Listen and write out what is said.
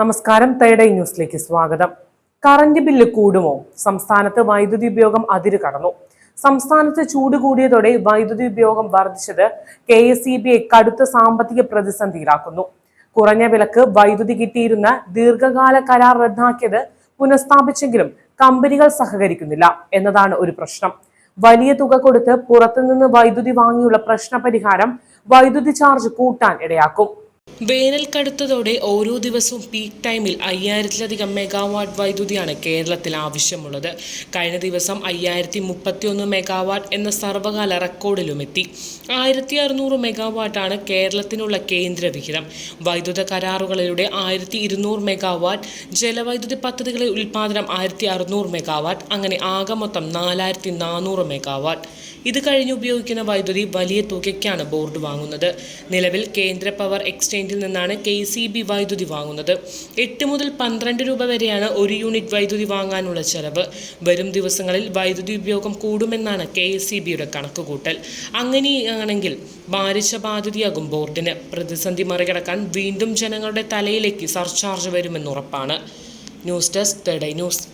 നമസ്കാരം തേടൈ ന്യൂസിലേക്ക് സ്വാഗതം. കറന്റ് ബില്ല് കൂടുമോ? സംസ്ഥാനത്ത് വൈദ്യുതി ഉപയോഗം അതിര് കടന്നു. സംസ്ഥാനത്ത് ചൂട് കൂടിയതോടെ വൈദ്യുതി ഉപയോഗം വർദ്ധിച്ചത് കെ എസ് ഇ ബിയെ കടുത്ത സാമ്പത്തിക പ്രതിസന്ധിയിലാക്കുന്നു. കുറഞ്ഞ വിലക്ക് വൈദ്യുതി കിട്ടിയിരുന്ന ദീർഘകാല കരാർ റദ്ദാക്കിയത് പുനഃസ്ഥാപിച്ചെങ്കിലും കമ്പനികൾ സഹകരിക്കുന്നില്ല എന്നതാണ് ഒരു പ്രശ്നം. വലിയ തുക കൊടുത്ത് പുറത്തുനിന്ന് വൈദ്യുതി വാങ്ങിയുള്ള പ്രശ്ന പരിഹാരം വൈദ്യുതി ചാർജ് കൂട്ടാൻ ഇടയാക്കും. വേനൽ കടുത്തതോടെ ഓരോ ദിവസവും പീക്ക് ടൈമിൽ അയ്യായിരത്തിലധികം മെഗാവാട്ട് വൈദ്യുതിയാണ് കേരളത്തിൽ ആവശ്യമുള്ളത്. കഴിഞ്ഞ ദിവസം അയ്യായിരത്തി മുപ്പത്തിയൊന്ന് മെഗാവാട്ട് എന്ന സർവകാല റെക്കോർഡിലുമെത്തി ആയിരത്തി അറുന്നൂറ് മെഗാവാട്ടാണ് കേരളത്തിനുള്ള കേന്ദ്ര വിഹിതം. വൈദ്യുത കരാറുകളിലൂടെ ആയിരത്തി ഇരുന്നൂറ് മെഗാവാട്ട് ജലവൈദ്യുതി പദ്ധതികളിൽ ഉൽപ്പാദനം ആയിരത്തി അറുന്നൂറ് മെഗാവാട്ട് അങ്ങനെ ആകെ മൊത്തം നാലായിരത്തി നാനൂറ് മെഗാവാട്ട് ഇത് കഴിഞ്ഞ് ഉപയോഗിക്കുന്ന വൈദ്യുതി വലിയ തുകയ്ക്കാണ് ബോർഡ് വാങ്ങുന്നത്. നിലവിൽ കേന്ദ്ര പവർ എക്സ്ചേഞ്ചിൽ നിന്നാണ് കെ സി ബി വൈദ്യുതി വാങ്ങുന്നത്. എട്ട് മുതൽ പന്ത്രണ്ട് രൂപ വരെയാണ് ഒരു യൂണിറ്റ് വൈദ്യുതി വാങ്ങാനുള്ള ചെലവ്. വരും ദിവസങ്ങളിൽ വൈദ്യുതി ഉപയോഗം കൂടുമെന്നാണ് കെ എസ് സി ബിയുടെ കണക്കുകൂട്ടൽ. അങ്ങനെയാണെങ്കിൽ ഭാരിച്ച ബാധ്യതയാകും ബോർഡിന്. പ്രതിസന്ധി മറികടക്കാൻ വീണ്ടും ജനങ്ങളുടെ തലയിലേക്ക് surcharge വരുമെന്നുറപ്പാണ്. News desk third news.